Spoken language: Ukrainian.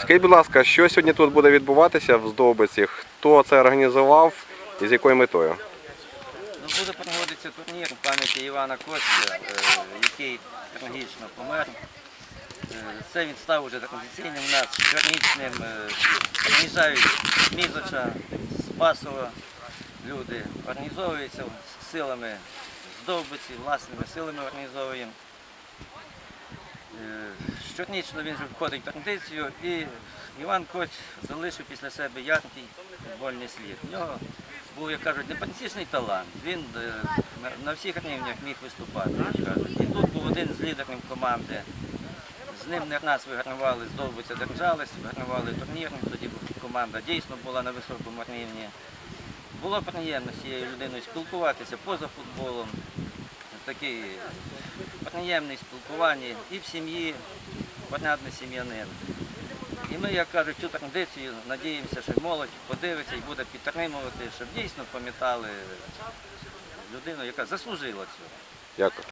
Скажіть, будь ласка, що сьогодні тут буде відбуватися в Здобиці? Хто це організував і з якою метою? Ну, буде проводитися турнір в пам'яті Івана Костя, е, який трагічно помер. Е, Це він став уже традиційним у нас щорічним. е, Приїжджають Мізоча, з люди, організовуються силами здобиці, власними силами організовуємо. Щорічно він входить в традицію і Іван Коч залишив після себе яркий футбольний слід. В нього був, як кажуть, непансічний талант. Він е, на, всіх рівнях міг виступати, як кажуть. І тут був один з лідерів команди. З ним не раз вигравали, здовбиця держались, вигравали турнір, тоді команда дійсно була на високому рівні. Було приємно з цією людиною спілкуватися поза футболом. Такий приємний спілкування і в сім'ї, понятний сім'янин. І ми, як кажуть, цю традицію надіємося, що молодь подивиться і буде підтримувати, щоб дійсно пам'ятали людину, яка заслужила цього. Дякую.